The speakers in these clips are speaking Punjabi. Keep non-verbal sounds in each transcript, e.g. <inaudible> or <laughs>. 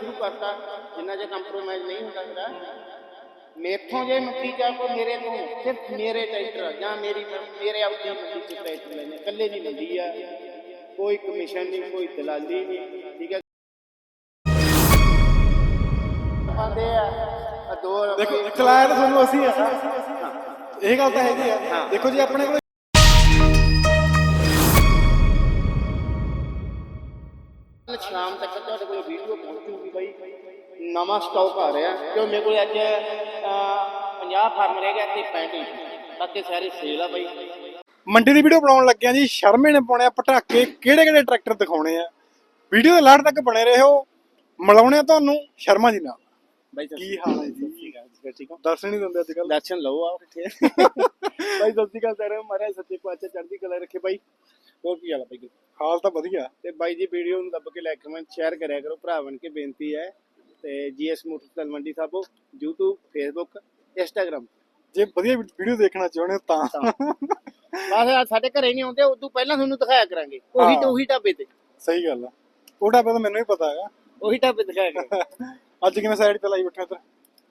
ਸ਼ੁਰੂ ਕਰਤਾ ਜਿੰਨਾ ਜੇ ਕੰਪਰੋਮਾਈਜ਼ ਨਹੀਂ ਹੁੰਦਾ ਮੇਰਾ ਮੇਥੋਂ ਜੇ ਮੰਡੀ ਜਾ ਕੋ ਮੇਰੇ ਤੋਂ ਸਿਰਫ ਮੇਰੇ ਟਰੈਕਟਰ ਜਾਂ ਮੇਰੀ ਮੇਰੇ ਆਪਣੀ ਮੰਡੀ ਚ ਟਰੈਕਟਰ ਲੈਣੇ ਇਕੱਲੇ ਦੀ ਮੰਡੀ ਆ ਕੋਈ ਕਮਿਸ਼ਨ ਨਹੀਂ ਕੋਈ ਦਲਾਲੀ ਨਹੀਂ ਠੀਕ ਹੈ ਆਂਦੇ ਆ ਦੋ ਦੇਖੋ ਤਾਂ ਤੁਹਾਨੂੰ ਅਸੀਂ ਆ ਇਹ ਗੱਲ ਤਾਂ ਹੈਗੀ ਆ ਦੇਖੋ ਜੀ ਆਪਣੇ ਕੋਲ ਨਵਾਂ ਸਟਾਕ ਆ ਰਿਹਾ ਕਿਉਂ? ਮੇਰੇ ਕੋਲ ਅੱਜ ਅਹ, 50 ਫਾਰਮ ਰਹਿ ਗਿਆ ਤੇ 65 ਬਾਕੀ ਸਾਰੇ ਸੇਲ ਆ ਬਾਈ। ਮੰਡੀ ਦੀ ਵੀਡੀਓ ਬਣਾਉਣ ਲੱਗਿਆ ਜੀ। ਸ਼ਰਮੇ ਨੇ ਪਾਉਣੇ ਆ ਪਟਾਕੇ। ਕਿਹੜੇ ਕਿਹੜੇ ਟਰੈਕਟਰ ਦਿਖਾਉਣੇ ਆ? ਵੀਡੀਓ ਦੇ ਲਾੜ ਤੱਕ ਬਣੇ ਰਹੋ। ਮਿਲਾਉਣੇ ਆ ਤੁਹਾਨੂੰ ਸ਼ਰਮਾ ਜੀ ਨਾਲ। ਬਾਈ ਕੀ ਹਾਲ ਹੈ ਜੀ? ਠੀਕ ਹੋ ਦਰਸ਼ਨ ਨਹੀਂ ਦਿੰਦੇ ਅੱਜ ਕੱਲ ਦਰਸ਼ਨ ਲਓ ਆ ਇੱਥੇ। <laughs> ਬਾਈ ਸਤਿ ਸ਼੍ਰੀ ਅਕਾਲ ਸਰ ਮਹਾਰਾਜ ਸੱਚੇ ਪਾਤਸ਼ਾਹ ਚੜ੍ਹਦੀ ਕਲਾ ਰੱਖੇ ਬਾਈ। ਹੋਰ ਕੀ ਹਾਲ ਆ ਬਾਈ? ਹਾਲ ਤਾਂ ਵਧੀਆ। ਤੇ ਬਾਈ ਜੀ ਵੀਡੀਓ ਨੂੰ ਦੱਬ ਕੇ ਲਾਈਕ ਕਮੈਂਟ ਸ਼ੇਅਰ ਕਰਿਆ ਕਰੋ। ਭਰਾ ਬਣ ਕੇ ਬੇਨਤੀ ਹੈ। ਤੇ GS Motor Talwandi Sabo YouTube Facebook Instagram ਜੇ ਵਧੀਆ ਵੀਡੀਓ ਦੇਖਣਾ ਚਾਹੁੰਦੇ ਹੋ ਤਾਂ। ਬਸ ਸਾਡੇ ਘਰੇ ਨਹੀਂ ਆਉਂਦੇ ਉਦੋਂ ਪਹਿਲਾਂ ਤੁਹਾਨੂੰ ਦਿਖਾਇਆ ਕਰਾਂਗੇ। ਉਹੀ ਹਾਂ। ਉਹੀ ਢਾਬੇ ਤੇ। ਸਹੀ ਗੱਲ ਆ। ਉਹ ਢਾਬੇ ਤਾਂ ਮੈਨੂੰ ਵੀ ਪਤਾ ਹੈਗਾ। ਉਹੀ ਢਾਬੇ ਦਿਖਾਇਆ ਕਰਾਂਗੇ। <laughs> ਅੱਜ ਕਿਵੇਂ ਸਾਈਡ ਤੇ ਲਾਈ ਬੈਠੇ ਇੱਧਰ?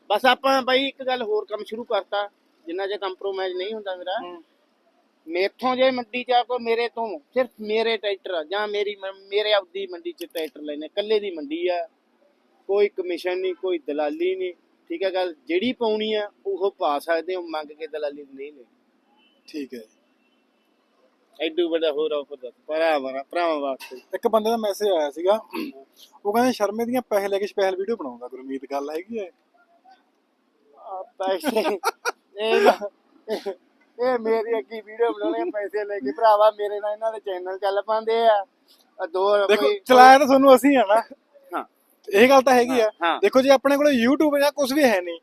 ਬਸ ਆਪਾਂ ਬਾਈ ਇੱਕ ਗੱਲ ਹੋਰ ਕੰਮ ਸ਼ੁਰੂ ਕਰਤਾ। ਜਿੰਨਾ ਜੇ ਕੰਪਰੋਮਾਈਜ਼ ਨਹੀਂ ਹੁੰਦਾ ਮੇਰਾ। ਮੇਥੋਂ ਜੇ ਮੰਡੀ ਜਾ ਕੋ ਮੇਰੇ ਤੋਂ ਸਿਰਫ ਮੇਰੇ ਟਰੈਕਟਰ ਆ ਜਾਂ ਮੇਰੀ ਮੇਰੇ ਆਪਦੀ ਮੰਡੀ ਚ ਟਰੈਕਟਰ ਲੈਣੇ ਇਕੱਲੇ ਦੀ ਮੰਡੀ ਆ। ਕੋਈ ਕਮਿਸ਼ਨ ਨਹੀਂ ਕੋਈ ਦਲਾਲੀ ਨਹੀਂ ਠੀਕ ਹੈ ਗੱਲ? ਜਿਹੜੀ ਪਾਉਣੀ ਆ ਉਹ ਪਾ ਸਕਦੇ ਹੋ ਮੰਗ ਕੇ ਦਲਾਲੀ ਨਹੀਂ ਲੈ ਠੀਕ ਹੈ ਐਡੂ ਵੱਡਾ ਹੋਰ ਆਫਰ ਦੱਸ। ਭਰਾ ਮਰਾ ਭਰਾਵਾਂ ਵਾਸਤੇ। ਇੱਕ ਬੰਦੇ ਦਾ ਮੈਸੇਜ ਆਇਆ ਸੀਗਾ ਉਹ ਕਹਿੰਦੇ ਸ਼ਰਮੇ ਦੀਆਂ ਪੈਸੇ ਲੈ ਕੇ ਸਪੈਸ਼ਲ ਵੀਡੀਓ ਬਣਾਉਂਦਾ ਗੁਰਮੀਤ ਗੱਲ ਹੈਗੀ ਹੈ? ਆ ਪੈਸੇ ਇਹ ਨਾ- ਇਹ ਮੇਰੀ ਅੱਗੀ ਵੀਡੀਓ ਬਣਾਉਣੇ ਪੈਸੇ ਲੈ ਕੇ। ਭਰਾਵਾ ਮੇਰੇ ਨਾਲ ਇਹਨਾਂ ਦੇ ਚੈਨਲ ਚੱਲ ਪਾਉਂਦੇ ਆ। ਆ ਦੋ ਦੇਖੋ ਕੋਈ- ਚਲਾਇਆ ਤਾਂ ਤੁਹਾਨੂੰ ਅਸੀਂ ਆ ਨਾ। ਇਹ ਗੱਲ ਤਾਂ ਹੈਗੀ ਆ। ਹਾਂ। ਦੇਖੋ ਜੀ ਆਪਣੇ ਕੋਲ YouTube ਜਾਂ ਕੁਝ ਵੀ ਹੈ ਨਹੀਂ।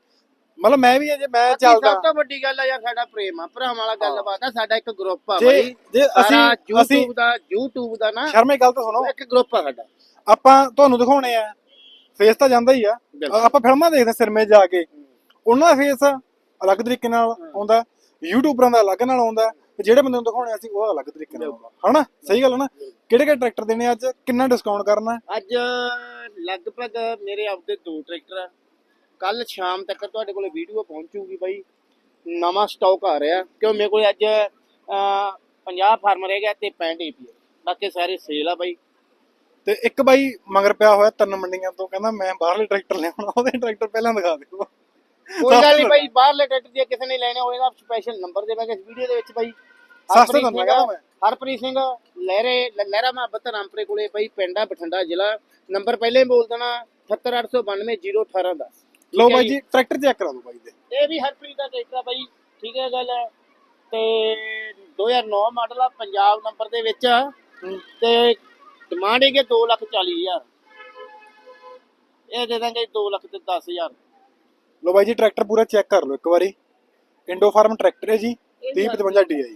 ਮਤਲਬ ਮੈਂ ਵੀ ਜੇ ਮੈਂ ਬਾਕੀ ਸਭ ਚੱਲਦਾ ਤੋਂ ਵੱਡੀ ਗੱਲ ਆ ਯਾਰ ਸਾਡਾ ਪ੍ਰੇਮ ਆ। ਭਰਾਵਾਂ ਵਾਲਾ ਗੱਲਬਾਤ ਆ ਸਾਡਾ ਇੱਕ ਗਰੁੱਪ ਆ ਜੇ ਬਾਈ। ਜੇ ਸਾਰਾ ਅਸੀਂ ਅਸੀਂ YouTube ਦਾ YouTube ਦਾ ਨਾ ਸ਼ਰਮੇ ਗੱਲ ਤਾਂ ਸੁਣੋ। ਇੱਕ ਗਰੁੱਪ ਆ ਸਾਡਾ। ਆਪਾਂ ਤੁਹਾਨੂੰ ਦਿਖਾਉਣੇ ਆ। ਫੇਸ ਤਾਂ ਜਾਂਦਾ ਹੀ ਆ। ਬਿਲਕੁਲ। ਆਪਾਂ ਫਿਲਮਾਂ ਦੇਖਦੇ ਸਿਰਮੇ ਜਾ ਕੇ। ਉਹਨਾਂ ਦਾ ਫੇਸ ਅਲੱਗ ਤਰੀਕੇ ਨਾਲ ਆਉਂਦਾ। ਯੂਟਿਊਬਰਾਂ ਦਾ ਅਲੱਗ ਨਾਲ ਆਉਂਦਾ। ਤੇ ਜਿਹੜੇ ਬੰਦੇ ਨੂੰ ਦਿਖਾਉਣੇ ਅਸੀਂ ਉਹ ਅਲੱਗ ਤਰੀਕੇ ਨਾਲ ਹਨਾ? ਸਹੀ ਗੱਲ ਹੈ ਨਾ? ਕਿਹੜੇ ਕਿਹੜੇ ਟਰੈਕਟਰ ਦੇਣੇ ਅੱਜ? ਕਿੰਨਾ ਡਿਸਕਾਊਂਟ ਕਰਨਾ? ਅੱਜ ਲਗਭਗ ਮੇਰੇ ਆਪਦੇ ਦੋ ਟਰੈਕਟਰ ਆ। ਕੱਲ ਸ਼ਾਮ ਤੱਕ ਤੁਹਾਡੇ ਕੋਲੇ ਵੀਡੀਓ ਪਹੁੰਚੂਗੀ ਬਾਈ। ਨਵਾਂ ਸਟਾਕ ਆ ਰਿਹਾ। ਕਿਉਂ? ਮੇਰੇ ਕੋਲੇ ਅੱਜ ਅਹ, 50 ਫਾਰਮ ਰਹਿ ਗਿਆ ਤੇ 65 ਏਪੀ ਬਾਕੀ ਸਾਰੇ ਸੇਲ ਆ ਬਾਈ। ਤੇ ਇੱਕ ਬਾਈ ਮਗਰ ਪਿਆ ਹੋਇਆ ਤਿੰਨ ਮੰਡੀਆਂ ਤੋਂ। ਕਹਿੰਦਾ ਮੈਂ ਬਾਹਰਲੇ ਟਰੈਕਟਰ ਲਿਆਉਣਾ ਉਹਦੇ ਟਰੈਕਟਰ ਪਹਿਲਾਂ ਦਿਖਾ ਦਿਓ। ਕੋਈ ਗੱਲ ਨਹੀਂ ਬਾਈ ਬਾਹਰਲੇ ਟਰੈਕਟਰ ਜੇ ਕਿਸੇ ਨੇ ਲੈਣੇ ਹੋਏ ਤਾਂ ਸਪੈਸ਼ਲ ਨੰਬਰ ਦੇਵਾਂਗੇ ਇਸ ਵੀਡੀਓ ਦੇ ਵਿੱਚ ਬਾਈ ਸਸਤਾ ਸਿੰਘ- ਕਹਿੰਦਾ ਮੈਂ। ਹਰਪ੍ਰੀਤ ਸਿੰਘ ਲਹਿਰੇ ਲਹਿਰਾ ਮੁਹੱਬਤ ਰਾਮਪੁਰੇ ਕੋਲੇ ਬਾਈ ਪਿੰਡ ਬਠਿੰਡਾ ਜ਼ਿਲ੍ਹਾ। ਨੰਬਰ ਪਹਿਲੇ ਹੀ ਬੋਲ ਦੇਣਾ 78892 ਦਾ। ਲਓ ਬਾਈ ਜੀ। ਟਰੈਕਟਰ ਚੈੱਕ ਕਰਾ ਦਿਓ ਬਾਈ ਦੇ। ਇਹ ਵੀ ਹਰਪ੍ਰੀਤ ਦਾ ਟਰੈਕਟਰ ਆ ਬਾਈ ਠੀਕ ਹੈ ਗੱਲ ਤੇ 2009 ਮਾਡਲ ਆ ਪੰਜਾਬ ਨੰਬਰ ਦੇ ਵਿੱਚ ਤੇ ਡਿਮਾਂਡ ਹੈਗੀ 2 ਲੱਖ 40 ਹਜ਼ਾਰ। ਇਹ ਦੇ ਦਾਂਗੇ 2 ਲੱਖ ਤੇ 10 ਹਜ਼ਾਰ। ਲਓ ਬਾਈ ਜੀ ਟਰੈਕਟਰ ਪੂਰਾ ਚੈੱਕ ਕਰ ਲਓ ਇੱਕ ਵਾਰੀ। ਇੰਡੋ ਫਾਰਮ ਟਰੈਕਟਰ ਹੈ ਜੀ 3055 DI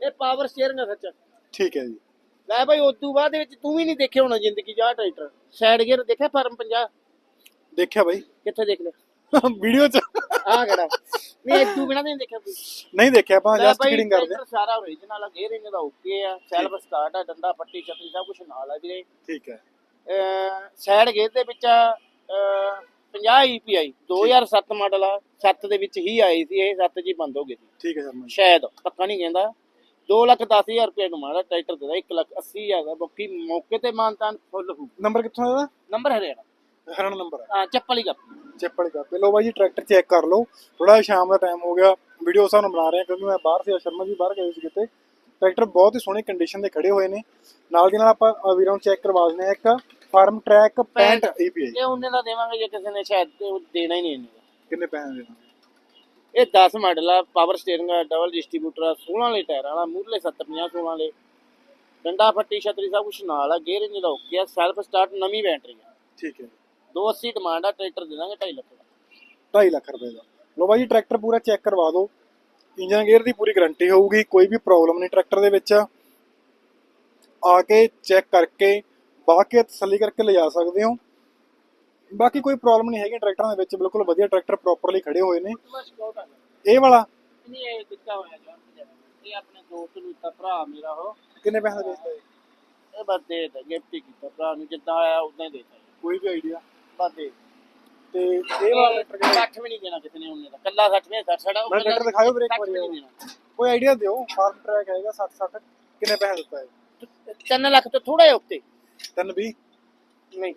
ਇਹ ਪਾਵਰ ਸਟੀਅਰਿੰਗ ਆ ਸੱਚ। ਠੀਕ ਹੈ ਜੀ। ਲੈ ਭਾਈ ਉਸ ਤੋਂ ਬਾਅਦ ਦੇ ਵਿੱਚ ਤੂੰ ਵੀ ਨਹੀਂ ਦੇਖਿਆ ਹੋਣਾ ਜ਼ਿੰਦਗੀ ਜਾ ਟਰੈਕਟਰ। ਸਾਈਡ ਗੇਅਰ ਦੇਖਿਆ ਫਾਰਮ 50 ਦੇਖਿਆ ਬਾਈ। ਕਿੱਥੇ ਦੇਖ ਲਿਆ? ਵੀਡੀਓ ਚ। ਆਹ ਕਿਹੜਾ? ਨਹੀਂ ਇਹ ਤੂੰ ਬਿਨਾਂ ਨਹੀਂ ਦੇਖਿਆ ਕੋਈ ਨਹੀਂ ਦੇਖਿਆ ਆਪਾਂ ਲੈ ਜਸਟ ਫੀਡਿੰਗ ਕਰਦੇ। ਟਰੈਕਟਰ ਸਾਰਾ ਓਰੀਜਨਲ ਆ ਗੇਅਰਿੰਗ ਦਾ ਓਕੇ ਆ ਸੈਲਫ ਸਟਾਰਟ ਆ ਡੰਡਾ ਪੱਟੀ ਚੱਪੀ ਸਭ ਕੁਝ ਨਾਲ ਆ ਵੀਰੇ। ਠੀਕ ਹੈ। ਸਾਈਡ ਗੇਅਰ ਦੇ ਵਿੱਚ 50 EPI 2007 ਮਾਡਲ ਆ 7 ਦੇ ਵਿੱਚ ਹੀ ਆਈ ਸੀ ਇਹ 7 ਜੀ ਬੰਦ ਹੋ ਗਈ ਸੀ। ਠੀਕ ਹੈ ਸ਼ਰਮਾ ਜੀ ਸ਼ਾਇਦ ਪੱਕਾ ਨਹੀਂ ਕਹਿੰਦਾ। 2 ਲੱਖ 10 ਹਜ਼ਾਰ ਰੁਪਏ ਨੂੰ ਮਾੜਾ ਟਰੈਕਟਰ ਦੇ 1 ਲੱਖ 80 ਹਜ਼ਾਰ ਦਾ ਬਾਕੀ ਮੌਕੇ ਤੇ ਮਾਨਤਾਨ ਫੁੱਲ ਹੋ ਨੰਬਰ ਕਿੱਥੋਂ ਆਇਆ? ਨੰਬਰ ਹਰਿਆਣਾ। ਹਰਨ ਨੰਬਰ ਹੈ ਹਾਂ ਚੱਪਲ ਹੀ ਗੱਪ ਚੈੱਕ ਵਾਲੀ ਕਾਪੀ। ਲਓ ਬਾਈ ਜੀ ਟਰੈਕਟਰ ਚੈੱਕ ਕਰ ਲਓ। ਥੋੜਾ ਸ਼ਾਮ ਦਾ ਟਾਈਮ ਹੋ ਗਿਆ। ਵੀਡੀਓ ਸਾਨੂੰ ਬਣਾ ਰਹੇ ਕਿਉਂਕਿ ਮੈਂ ਬਾਹਰ ਸੀ ਸ਼ਰਮਾ ਜੀ ਬਾਹਰ ਗਏ ਸੀ ਕਿਤੇ। ਟਰੈਕਟਰ ਬਹੁਤ ਹੀ ਸੋਹਣੀ ਕੰਡੀਸ਼ਨ ਦੇ ਖੜੇ ਹੋਏ ਨੇ। ਨਾਲ ਦੀ ਨਾਲ ਆਪਾਂ ਵੀਰਾਂ ਨੂੰ ਚੈੱਕ ਕਰਵਾ ਦਿੰਦੇ ਹਾਂ ਇੱਕ। ਫਾਰਮ ਟਰੈਕ 65 API ਇਹ ਉਹਨੇ ਦਾ ਦੇਵਾਂਗੇ ਜੇ ਕਿਸੇ ਨੇ ਸ਼ਾਇਦ ਤੇ ਉਹ ਦੇਣਾ ਹੀ ਨਹੀਂ ਇਹਨੇ। ਕਿੰਨੇ ਪੈਸੇ ਦੇਣਾ ਇਹ 10 ਮਾਡਲ ਆ ਪਾਵਰ ਸਟੀਅਰਿੰਗ ਆ ਡਬਲ ਡਿਸਟ੍ਰੀਬਿਊਟਰ ਆ 16 ਵਾਲੇ ਟਾਇਰ ਵਾਲਾ ਮੂਰਲੇ 750 16 ਵਾਲੇ। ਡੰਡਾ ਫੱਟੀ ਛਤਰੀ ਸਭ ਕੁਝ ਨਾਲ ਆ ਗੇਅਰ ਇੰਜ ਦਾ ਓਕੇ ਆ ਸੈਲਫ ਸਟਾਰਟ ਨਵੀਂ ਬੈਟਰੀ ਆ। ਠੀਕ ਹੈ 280 ਡਿਮਾਂਡ ਆ ਟਰੈਕਟਰ ਦੇ ਦਾਂਗੇ 2.5 ਲੱਖ ਦਾ। 2.5 ਲੱਖ ਰੁਪਏ ਦਾ। ਲਓ ਬਾਈ ਜੀ ਟਰੈਕਟਰ ਪੂਰਾ ਚੈੱਕ ਕਰਵਾ ਦਿਓ। ਇੰਜਨ ਗੇਅਰ ਦੀ ਪੂਰੀ ਗਾਰੰਟੀ ਹੋਊਗੀ ਕੋਈ ਵੀ ਪ੍ਰੋਬਲਮ ਨਹੀਂ ਟਰੈਕਟਰ ਦੇ ਵਿੱਚ। ਆ ਕੇ ਚੈੱਕ ਕਰਕੇ ਬਾਹ ਕੇ ਤਸੱਲੀ ਕਰਕੇ ਲਿਜਾ ਸਕਦੇ ਹੋ। ਬਾਕੀ ਕੋਈ ਪ੍ਰੋਬਲਮ ਨਹੀਂ ਹੈਗੀ ਟਰੈਕਟਰਾਂ ਦੇ ਵਿੱਚ ਬਿਲਕੁਲ ਵਧੀਆ ਟਰੈਕਟਰ ਪ੍ਰੋਪਰਲੀ ਖੜੇ ਹੋਏ ਨੇ। ਇਹ ਵਾਲਾ? ਨਹੀਂ ਇਹ ਦਿੱਤਾ ਹੋਇਆ ਜਵਾਬ ਇਹ ਆਪਣੇ ਦੋਸਤ ਨੂੰ ਦਿੱਤਾ ਭਰਾ ਮੇਰਾ ਉਹ। ਕਿੰਨੇ ਪੈਸੇ ਦਾ ਵੇਚਦਾ ਇਹ? ਬਸ ਦੇ ਦੇ ਗਿਫਟ ਕੀਤਾ ਭਰਾ ਨੂੰ ਜਿੱਦਾਂ ਆਇਆ ਉਦਾਂ ਹੀ ਦੇਤਾ। ਕੋਈ ਵੀ ਆਈਡੀਆ ਬਸ ਦੇ ਤੇ ਇਹ ਵਾਲਾ ਟਰੈਕਟਰ ਕਿਹੜਾ 60 ਵੀ ਨਹੀਂ ਦੇਣਾ ਕਿਸੇ ਨੇ ਉਹਨੇ ਦਾ ਕੱਲਾ 60 ਵੀ 60 ਛੜਾ ਮੈਂ ਟਰੈਕਟਰ ਦਿਖਾਇਓ ਵੀਰੇ ਇੱਕ 60 ਵੀ ਵਾਰੀ ਨਹੀਂ ਦੇਣਾ। ਕੋਈ ਆਈਡੀਆ ਦਿਓ ਫਾਰਮ ਟਰੈਕ ਹੈਗਾ 60 60 ਕਿੰਨੇ ਪੈਸੇ ਦਿੱਤਾ ਹੈ 3 ਲੱਖ ਤੋਂ ਥੋੜਾ ਜਿਹਾ ਉੱਤੇ। 320 ਨਹੀਂ।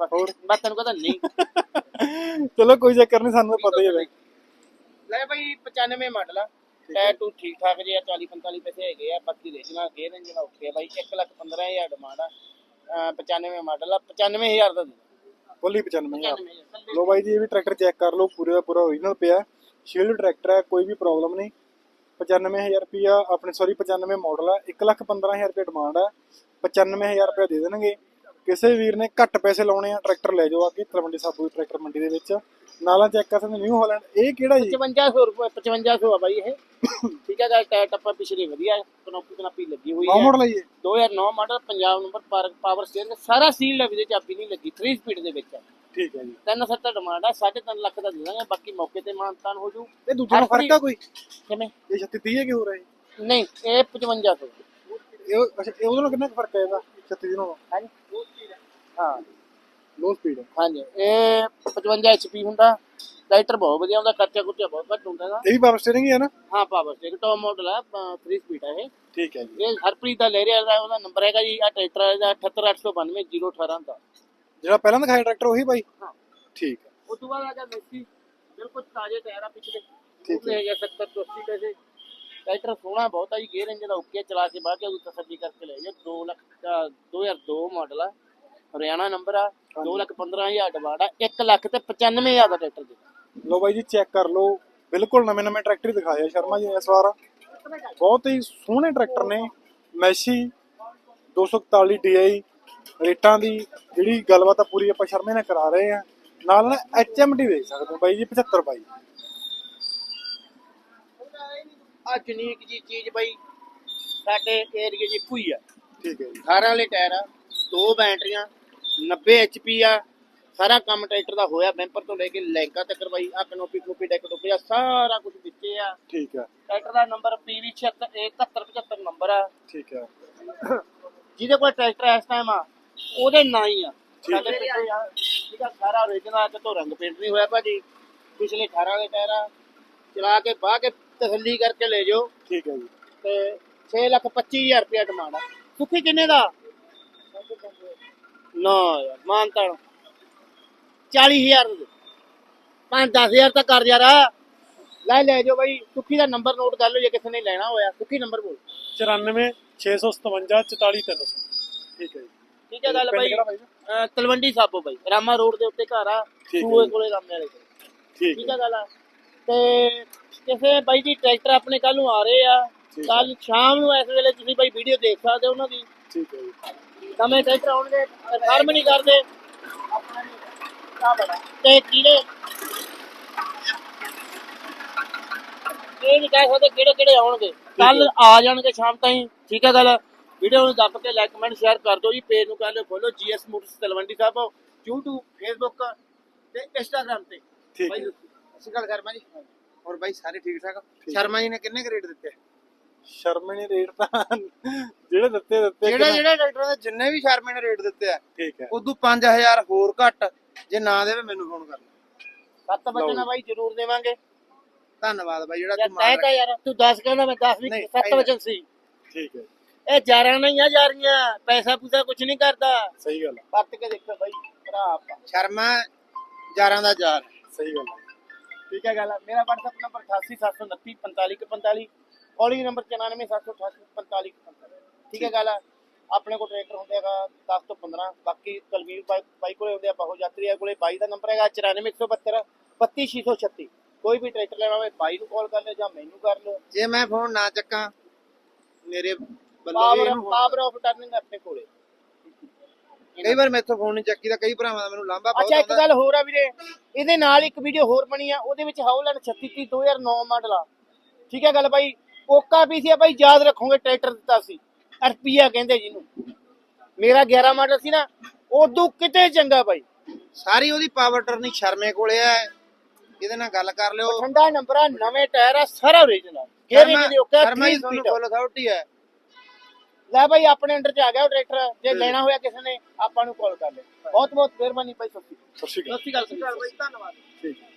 ਬਸ ਹੋਰ? ਬਸ ਤੈਨੂੰ ਕਹਦਾ ਨਹੀਂ। <laughs> ਚਲੋ ਕੋਈ ਚੱਕਰ ਨਹੀਂ ਸਾਨੂੰ ਤਾਂ ਪਤਾ ਹੀ ਹੈ। ਬਈ ਲੈ ਭਾਈ 95 ਮਾਡਲ ਆ। ਟਾਇਰ ਟੂ ਠੀਕ ਠਾਕ ਜੇ ਆ 40 45 ਪੈਸੇ ਹੈਗੇ ਆ ਬਾਕੀ ਰੇਜਨਾ ਗੇਅਰ ਇੰਜਨ ਓਕੇ ਆ ਬਾਈ 1 ਲੱਖ 15000 ਡਿਮਾਂਡ ਆ। ਅਹ 95 ਮਾਡਲ ਆ 95000 ਦਾ ਦੇ ਬੋਲੀ 95000 95 ਲੋ ਬਾਈ ਜੀ ਇਹ ਵੀ ਟਰੈਕਟਰ ਚੈੱਕ ਕਰ ਲਓ ਪੂਰੇ ਦਾ ਪੂਰਾ ਓਰੀਜਨਲ ਪਿਆ। ਸ਼ੀਲਡ ਟਰੈਕਟਰ ਹੈ ਕੋਈ ਵੀ ਪ੍ਰੋਬਲਮ ਨਹੀਂ। 95000 ਰੁਪਿਆ ਆਪਣੇ ਸੌਰੀ 95 ਮਾਡਲ ਹੈ 115000 ਰੁਪਏ ਡਿਮਾਂਡ ਹੈ 95000 ਰੁਪਏ ਦੇ ਦੇਣਗੇ। ਕਿਸੇ ਵੀਰ ਨੇ ਘੱਟ ਪੈਸੇ ਲਾਉਣੇ ਆ, ਟਰੈਕਟਰ ਲੈ ਜਾਓ ਆ ਕੇ ਤਲਵੰਡੀ ਸਾਬੂ ਦੀ ਟਰੈਕਟਰ ਮੰਡੀ ਦੇ ਵਿੱਚ। ਨਾਲਾਂ ਚੈੱਕ ਕਰ ਸਕਦੇ ਨਿਊ ਹਾਲੈਂਡ ਇਹ ਕਿਹੜਾ ਜੀ? 5500 ਰੁਪਏ 5500 ਆ ਬਾਈ ਇਹ। ਠੀਕ ਹੈ ਗੱਲ ਟਾਇਰ ਟੱਪਾ ਪਿਛਲੇ ਵਧੀਆ ਕਨੋਪੀ ਕਨਾਪੀ ਲੱਗੀ ਹੋਈ ਨੌ ਹੈ। ਮਾਡਲ ਹੈ ਜੀ ਇਹ? 2009 model Punjab number power steering ਸਾਰਾ ਸੀਲ ਹੈ ਵੀਰੇ ਚਾਬੀ ਨਹੀਂ ਲੱਗੀ 3 ਸਪੀਡ ਦੇ ਵਿੱਚ ਹੈ। ਠੀਕ ਹੈ ਜੀ। 370 ਡਿਮਾਂਡ ਆ 3.5 ਲੱਖ ਦਾ ਦੇ ਦਾਂਗੇ ਬਾਕੀ ਮੌਕੇ ਤੇ ਮਾਨਤਾਨ ਹੋ ਜੂ। ਇਹ ਦੂਜੇ ਨਾਲ ਫ਼ਰਕ ਆ ਕੋਈ? ਕਿਵੇਂ? ਇਹ 36 ਹੈ ਕਿ ਹੋ ਰਿਹਾ ਨਹੀਂ ਇਹ 5500 ਇਹ ਉਹਦੇ ਨਾਲ ਕਿੰਨਾ ਫ਼ਰਕ ਹੈ ਇਹਦਾ 36 ਨਾਲੋਂ? ਹਾਂਜੀ। ਹਾਂ। ਲੋ ਸਪੀਡ ਹਾਂਜੀ। ਇਹ 55 HP ਹੁੰਦਾ। ਲਾਈਟਰ ਬਹੁਤ ਵਧੀਆ ਹੁੰਦਾ ਖਰਚਾ ਖੁਰਚਾ ਬਹੁਤ ਘੱਟ ਹੁੰਦਾ ਇਹਦਾ। ਇਹ ਵੀ ਪਾਵਰ ਸਟੀਅਰਿੰਗ ਹੀ ਹੈ ਨਾ? ਹਾਂ ਪਾਵਰ ਸਟੇਕ ਟੌਪ ਮਾਡਲ ਹੈ 3 ਸਪੀਡ ਹੈ ਇਹ। ਠੀਕ ਹੈ ਜੀ। ਇਹ ਹਰਪ੍ਰੀਤ ਦਾ ਲੈ ਰਿਹਾ ਉਹਦਾ ਨੰਬਰ ਹੈਗਾ ਜੀ ਆ ਟਰੈਕਟਰ ਦਾ 78892 ਦਾ। ਜਿਹੜਾ ਪਹਿਲਾਂ ਦਿਖਾਇਆ ਟਰੈਕਟਰ ਉਹੀ ਬਾਈ? ਹਾਂ। ਠੀਕ ਹੈ। ਉਸ ਤੋਂ ਬਾਅਦ ਆ ਗਿਆ ਮੈਸੀ ਬਿਲਕੁਲ ਤਾਜ਼ੇ ਟਾਇਰ ਆ ਪਿਛਲੇ ਠੀਕ ਉਹ ਹੈਗਾ 70 ਤੋਂ 80 ਪੈਸੇ। ਟਰੈਕਟਰ ਸੋਹਣਾ ਬਹੁਤ ਆ ਜੀ ਗੇਅਰ ਇੰਜਨ ਦਾ ਓਕੇ ਚਲਾ ਕੇ ਬਾਅਦ ਉਹ ਤਸੱਲੀ ਕਰਕੇ ਲੈ ਜਾ 2 ਲੱਖ ਦਾ 2002 ਮਾਡਲ ਆ। ਹਰਿਆਣਾ ਨੰਬਰ ਆ 2 ਲੱਖ 15000 ਡਿਮਾਂਡ ਆ 1 ਲੱਖ ਤੇ 95000 ਦਾ ਟਰੈਕਟਰ ਦੇ। ਲੋ ਬਾਈ ਜੀ ਚੈੱਕ ਕਰ ਲਓ। ਬਿਲਕੁਲ ਨਵੇਂ ਨਵੇਂ ਟਰੈਕਟਰ ਹੀ ਦਿਖਾਏ ਆ ਸ਼ਰਮਾ ਜੀ ਨੇ ਇਸ ਵਾਰ। ਬਹੁਤ ਹੀ ਸੋਹਣੇ ਟਰੈਕਟਰ ਨੇ। ਮੈਸੀ 241 DI ਰੇਟਾਂ ਦੀ ਜਿਹੜੀ ਗੱਲਬਾਤ ਆ ਪੂਰੀ ਆਪਾਂ ਸ਼ਰਮੇ ਨਾਲ ਕਰਾ ਰਹੇ ਆ। ਨਾਲ ਨਾਲ HMD ਵੇਚ ਸਕਦੇ ਹੋ ਬਾਈ ਜੀ 75 ਬਾਈ। ਆ ਯੂਨੀਕ ਜੀ ਚੀਜ਼ ਬਈ ਸਾਡੇ ਏਰੀਏ ਇੱਕੋ ਹੀ ਆ। ਠੀਕ ਹੈ ਜੀ। 18 ਵਾਲੇ ਟਾਇਰ ਆ ਦੋ ਬੈਟਰੀਆਂ 90 HP ਆ ਸਾਰਾ ਕੰਮ ਟਰੈਕਟਰ ਦਾ ਹੋਇਆ ਬੈਂਪਰ ਤੋਂ ਲੈ ਕੇ ਲੈਂਕਾ ਤੱਕ ਬਾਈ ਆ ਕਨੋਪੀ ਕਨੋਪੀ ਡੈਕ ਡੁੱਬਿਆ ਸਾਰਾ ਕੁਝ ਵਿੱਚੇ ਆ। ਠੀਕ ਹੈ ਟਰੈਕਟਰ ਦਾ ਨੰਬਰ PV 7175 ਨੰਬਰ ਆ। ਠੀਕ ਹੈ ਜਿਹਦੇ ਕੋਲ ਟਰੈਕਟਰ ਇਸ ਟਾਈਮ ਆ ਉਹਦੇ ਨਾਂ ਹੀ ਆ। ਸਾਡੇ ਪਿੱਛੇ ਆ ਜਿਹਦਾ ਸਾਰਾ origignal ਤੇ ਤੋਂ ਰੰਗ ਪੇਂਟ ਨਹੀਂ ਹੋਇਆ ਭਾਜੀ। ਪਿਛਲੇ 18 ਦੇ ਟਾਇਰ ਆ। ਚਲਾ ਕੇ ਬਾਹ ਕੇ ਤਸੱਲੀ ਕਰਕੇ ਲੈ ਜਾਓ। ਠੀਕ ਹੈ ਜੀ। ਤੇ 6 ਲੱਖ 25000 ਰੁਪਇਆ ਡਿਮਾਂਡ ਆ। ਸੁੱਖੀ ਕਿੰਨੇ ਦਾ? ਨਾ ਯਾਰ ਮਾਨਤਾ 40000 ਦੇ। 5-10000 ਤਾਂ ਕਰ ਯਾਰ। ਲੈ ਲੈ ਜਾਓ ਬਾਈ ਸੁੱਖੀ ਦਾ ਨੰਬਰ ਨੋਟ ਕਰ ਲਓ ਜੇ ਕਿਸੇ ਨੇ ਲੈਣਾ ਹੋਇਆ ਸੁੱਖੀ ਨੰਬਰ ਬੋਲ। 94 657 44 300 ਠੀਕ ਹੈ ਜੀ। ਠੀਕ ਹੈ ਗੱਲ ਬਾਈ ਤਲਵੰਡੀ ਸਾਬੋ ਬਾਈ ਰਾਮਾ ਰੋਡ ਦੇ ਉੱਤੇ ਘਰ ਆ ਸੂਏ। ਕੋਲੇ ਰਾਮੇ ਵਾਲੇ ਕੋਲ। ਠੀਕ ਠੀਕ ਹੈ ਹੈ ਗੱਲ ਆ। ਤੇ ਕਿਸੇ ਬਾਈ ਜੀ ਟਰੈਕਟਰ ਆਪਣੇ ਕੱਲ ਨੂੰ ਆ ਰਹੇ ਆ। ਕੱਲ ਸ਼ਾਮ ਨੂੰ ਇਸ ਵੇਲੇ ਤੁਸੀਂ ਬਾਈ ਵੀਡੀਓ ਦੇਖ ਸਕਦੇ ਹੋ ਉਹਨਾਂ ਦੀ। ਠੀਕ ਹੈ ਜੀ। ਨਵੇਂ ਟਰੈਕਟਰ ਆਉਣਗੇ ਫਾਰਮ ਨਹੀਂ ਕਰਦੇ। ਆਪਣਾ ਤੇ ਕਿਹੜੇ ਇਹ ਨਹੀਂ ਕਹਿ ਸਕਦੇ ਕਿਹੜੇ ਕਿਹੜੇ ਆਉਣਗੇ। ਕੱਲ ਆ ਜਾਣਗੇ ਸ਼ਾਮ ਤਾਈਂ। ਠੀਕ ਹੈ ਗੱਲ। ਵੀਡੀਓ ਨੂੰ ਦੱਬ ਕੇ ਲਾਈਕ ਕਮੈਂਟ ਸ਼ੇਅਰ ਕਰ ਦਿਓ ਜੀ। ਪੇਜ ਨੂੰ ਕਰ ਲਿਓ follow GS motors Talwandi Sahib YouTube Facebook ਤੇ Instagram ਤੇ। ਠੀਕ ਹੈ। ਅਸੀਂ ਗੱਲ ਕਰਮਾ ਜੀ। ਹੋਰ ਬਾਈ ਸਾਰੇ ਠੀਕ ਠਾਕ ਠੀਕ। ਸ਼ਰਮਾ ਜੀ ਨੇ ਕਿੰਨੇ ਕੁ ਰੇਟ ਦਿੱਤੇ? ਸ਼ਰਮੇ ਨੇ ਰੇਟ ਤਾਂ ਜਿਹੜੇ ਦਿੱਤੇ ਦਿੱਤੇ ਜਿਹੜੇ ਜਿਹੜੇ ਡਾਕਟਰਾਂ ਦੇ ਜਿੰਨੇ ਵੀ ਸ਼ਰਮੇ ਨੇ ਰੇਟ ਦਿੱਤੇ ਆ ਠੀਕ ਹੈ। ਉਦੋਂ 5000 ਹੋਰ ਘੱਟ ਜੇ ਨਾ ਦੇਵੇ ਮੈਨੂੰ ਫੋਨ ਕਰ ਲੈ ਸੱਤ ਵਜੇ ਬਾਈ ਜ਼ਰੂਰ ਦੇਵਾਂਗੇ। ਧੰਨਵਾਦ ਬਾਈ ਜਿਹੜਾ ਤੂੰ ਤੈਂ ਮਾਨ ਕਾ ਯਾਰ ਤੂੰ 10 ਕਹਿੰਦਾ ਮੈਂ 10 ਵੀ ਨਹੀਂ, 7 ਨਹੀਂ। ਵਜੇ ਸੀ। ਠੀਕ ਹੈ। ਇਹ ਜਾਰਾਂ ਨਹੀਂ ਆ ਜਾਰੀਆਂ ਪੈਸਾ ਪੂਸਾ ਕੁਝ ਨਹੀਂ ਕਰਦਾ। ਸਹੀ ਗੱਲ ਹੈ। ਵਰਤ ਕੇ ਦੇਖੋ ਬਾਈ ਭਰਾ ਆਪਾਂ। ਸ਼ਰਮਾ ਯਾਰਾਂ ਦਾ ਯਾਰ। ਸਹੀ ਗੱਲ ਹੈ। ਠੀਕ ਹੈ ਗੱਲ ਮੇਰਾ WhatsApp ਨੰਬਰ 8879455145 ਕਾਲਿੰਗ ਨੰਬਰ 9478844545 ਠੀਕ ਹੈ ਗੱਲ ਆਪਣੇ ਕੋਲ ਟਰੈਕਟਰ ਹੁੰਦੇ ਹੈਗਾ 10 ਤੋਂ 15 ਬਾਕੀ ਕੁਲਵੀਰ ਬਾਈ ਕੋਲੇ ਹੁੰਦੇ ਆ ਬਹੁ ਯਾਤਰੀ ਕੋਲੇ। ਬਾਈ ਦਾ ਨੰਬਰ ਹੈਗਾ 94172 32636 ਕੋਈ ਵੀ ਟਰੈਕਟਰ ਲੈਣਾ ਹੋਵੇ ਬਾਈ ਨੂੰ ਕਾਲ ਕਰ ਲਿਓ ਜਾਂ ਮੈਨੂੰ ਕਰ ਲਿਓ। ਜੇ ਮੈਂ ਫੋਨ ਨਾ ਚੱਕਾਂ ਮੇਰੇ ਪਾਵਰ ਪਾਵਰ ਆਫ ਟਰਨਿੰਗ ਆਪਣੇ ਕੋਲੇ। ਕਈ ਵਾਰ ਮੈਥੋਂ ਫੋਨ ਨਹੀਂ ਚੱਕੀ ਤਾਂ ਕਈ ਭਰਾਵਾਂ ਦਾ ਮੈਨੂੰ ਲਾਂਭਾ ਬਹੁਤ ਅੱਛਾ ਇੱਕ ਗੱਲ ਹੋਰ ਆ ਵੀਰੇ ਇਹਦੇ ਨਾਲ ਇੱਕ ਵੀਡੀਓ ਹੋਰ ਬਣੀ ਆ ਉਹਦੇ ਵਿੱਚ ਹਾਊਲੈਂਡ 36 2009 ਮਾਡਲ ਆ। ਠੀਕ ਹੈ ਗੱਲ ਬਾਈ? ਓਕਾ ਪੀ ਸੀ ਆ ਬਾਈ ਯਾਦ ਰੱਖੋਗੇ ਟਰੈਕਟਰ ਦਿੱਤਾ ਸੀ ਰੁਪਈਆ ਕਹਿੰਦੇ ਜਿਹਨੂੰ। ਮੇਰਾ 11 ਮਾਡਲ ਸੀ ਨਾ ਉਦੋਂ ਕਿਤੇ ਚੰਗਾ ਬਾਈ। ਸਾਰੀ ਉਹਦੀ ਪਾਵਰ ਟਰਨੀ ਸ਼ਰਮੇ ਕੋਲੇ ਆ। ਇਹਦੇ ਨਾਲ ਗੱਲ ਕਰ ਲਿਓ। ਠੰਡਾ ਨੰਬਰ ਆ ਨਵੇਂ ਟਾਇਰ ਆ ਸਾਰਾ ਓਰੀਜਨਲ ਇੰਜਨ ਦੀ ਓਕਾ ਸ਼ਰਮਾ 3 ਜੀ ਤੁਹਾਨੂੰ ਸਪੀਡ ਫੁੱਲ ਅਥਾਰਟੀ ਹੈ ਲੈ ਭਾਈ ਆਪਣੇ ਅੰਡਰ ਚ ਆ ਗਿਆ ਉਹ ਟਰੈਕਟਰ ਜੇ ਲੈਣਾ ਹੋਇਆ ਕਿਸੇ ਨੇ ਆਪਾਂ ਨੂੰ ਕਾਲ ਕਰ ਲੈ ਬਹੁਤ ਬਹੁਤ ਮਿਹਰਬਾਨੀ ਭਾਈ ਸਤਿ ਸਤਿ ਸ਼੍ਰੀ ਅਕਾਲ। ਸ਼੍ਰੀ ਅਕਾਲ। ਸਤਿ ਸ਼੍ਰੀ ਅਕਾਲ ਭਾਈ ਧੰਨਵਾਦ। ਠੀਕ ਹੈ।